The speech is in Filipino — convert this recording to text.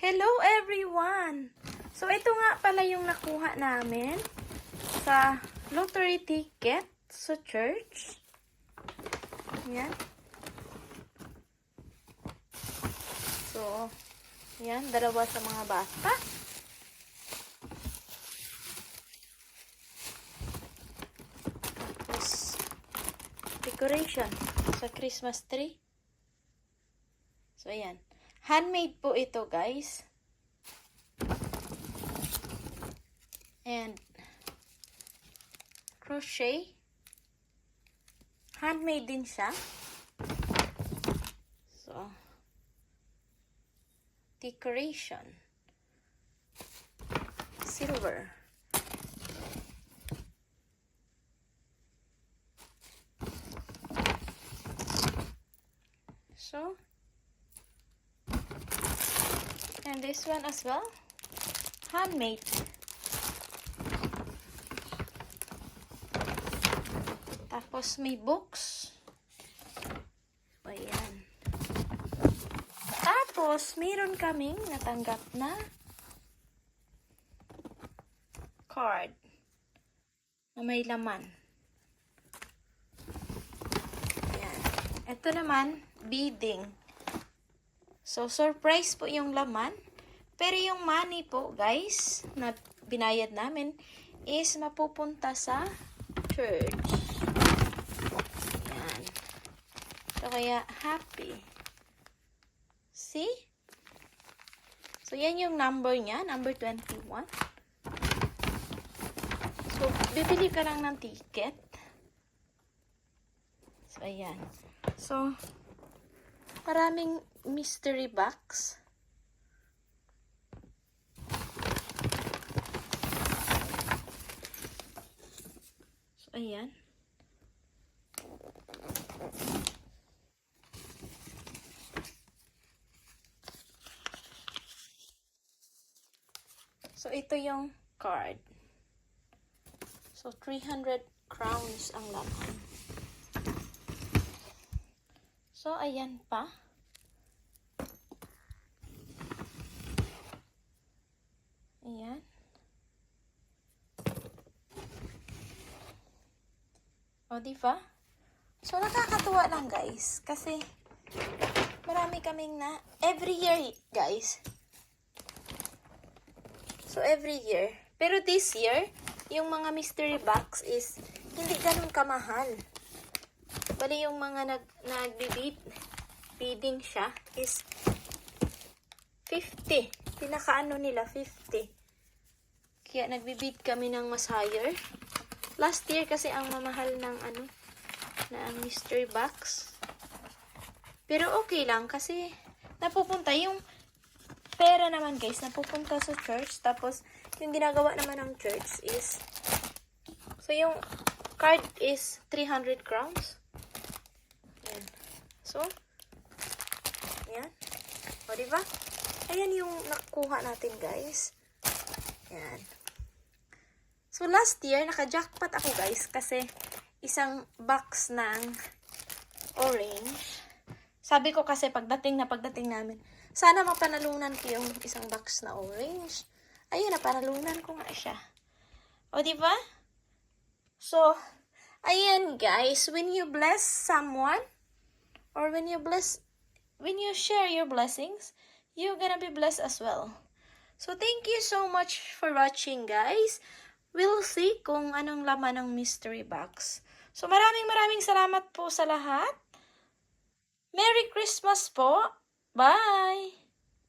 Hello everyone! So ito nga pala yung nakuha namin sa lottery ticket sa church. Yan. So, yan, dalawa sa mga bata. Tapos, decoration sa Christmas tree. So, ayan. Handmade po ito, guys. And, crochet. Handmade din siya. So, decoration. Silver. So, and this one as well, handmade. Tapos may books. Ayan. Tapos, meron kaming natanggap na card na may laman. Ayan. Ito naman, bidding. So, surprise po yung laman. Pero yung money po, guys, na binayad namin is mapupunta sa church. Ayan. So, kaya happy. See? So, yan yung number niya, number 21. So, bibili ka lang ng ticket. So, ayan. So, maraming mystery box. Ayan. So, ito yung card. So, 300 crowns ang laman. So, ayan pa. Ayan. O, di ba? So, nakakatuwa lang, guys. Kasi, marami kaming na, every year, guys. So, every year. Pero this year, yung mga mystery box is hindi ganun kamahal. Bali, yung mga nag, nagbibid, bidding siya is 50. Pinakaano nila, 50. Kaya nagbibid kami ng mas higher. Last year kasi ang mamahal ng ano, na ang mystery box. Pero okay lang kasi napupunta yung pera naman guys, napupunta sa church. Tapos, yung ginagawa naman ng church is, so yung card is 300 crowns. Yan. So, yan. O, diba? Ayan yung nakuha natin guys. Yan. So, last year, naka-jackpot ako guys kasi isang box ng orange. Sabi ko kasi pagdating na pagdating namin, sana mapanalunan ko yung isang box na orange. Ayun, napanalunan ko nga siya. O, di ba? So, ayan guys, when you bless someone, or when you bless, when you share your blessings, you're gonna be blessed as well. So, thank you so much for watching, guys. We'll see kung anong laman ng mystery box. So, maraming maraming salamat po sa lahat. Merry Christmas po. Bye!